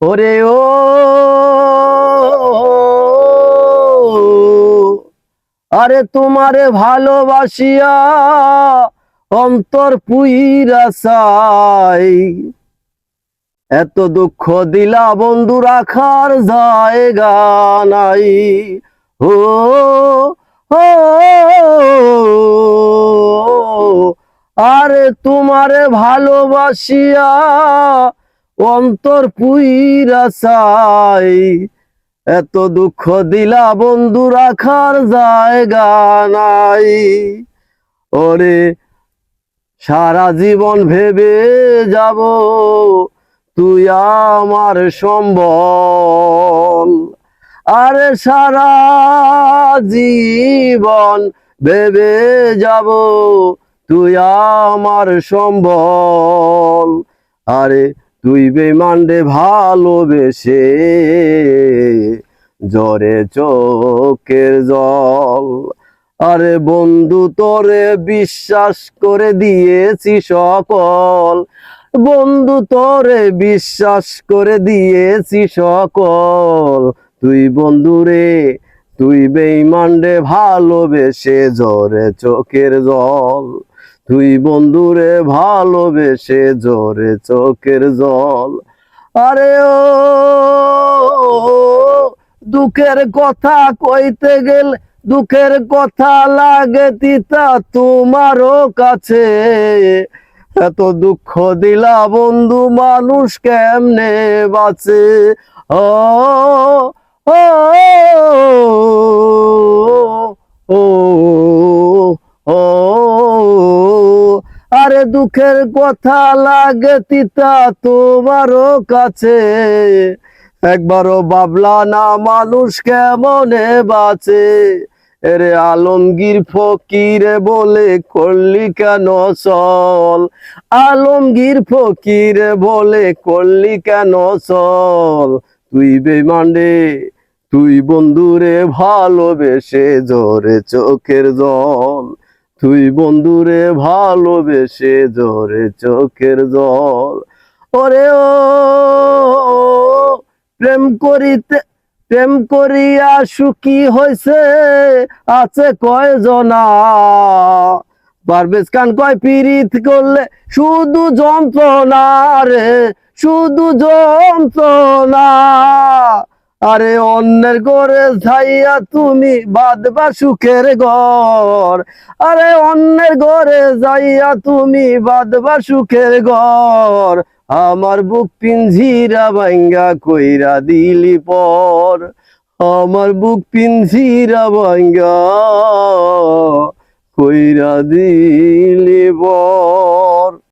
ওরে ও, আরে তোমারে ভালোবাসিয়া অন্তর পুইরা চাই। এত দুঃখ দিলা বন্ধু রাখার জায়গা নাই। ও আরে তোমারে ভালোবাসিয়া অন্তর পুইরা চাই। এত দুঃখ দিলা বন্ধু রাখার জায়গা নাই। ওরে, সারা জীবন ভেবে যাব, তুই আমার সম্বল। আরে, সারা জীবন ভেবে যাব, তুই আমার সম্বল। আরে তুই বেমান্ডে ভালোবেসে জরে চোখের জল। আরে বন্ধু, তোরে বিশ্বাস করে দিয়েছি সকল। বন্ধু, তোরে বিশ্বাস করে দিয়েছি সকল। তুই বন্ধুরে তুই বেইমান্ডে ভালোবেসে জরে চোখের জল। তুই বন্ধুরে ভালোবেসে জোরে চোখের জল। আরে ও, দুঃখের কথা কইতে গেলে, দুঃখের কথা লাগে তিতা তোমারও কাছে। এত দুঃখ দিলা বন্ধু, মানুষ কেমনে বাঁচে? ও ও দুঃখের কথা লাগে তিতা তোমারও কাছে। একবারও বাবলা না মানুষ কেমনে বাঁচে। এরে আলমগীর ফকিরে বলে করলি কেন চল? আলমগীর ফকিরে বলে করলি কেন চল? তুই বেমান্ডে তুই বন্ধুরে ভালোবেসে জোরে চোখের জল। তুই বন্ধুরে ভালোবেসে জোরে চোখের জল। ওরে ও, প্রেম করিতে, প্রেম করিয়া সুখী হয়েছে আছে কয়জনা? পারভেজ খান কয়, পীড়িত করলে শুধু যন্ত্রণা রে, শুধু যন্ত্রণা। আরে অন্যের ঘরে যাইয়া তুমি বাঁধবা সুখের ঘর। আরে অন্যের ঘরে যাইয়া তুমি বাঁধবা সুখের ঘর। আমার বুক পিঞ্জিরা ভাঙ্গা কইরা দিলি পর। আমার বুক পিঞ্জিরা ভাঙ্গা কইরা দিলি পর।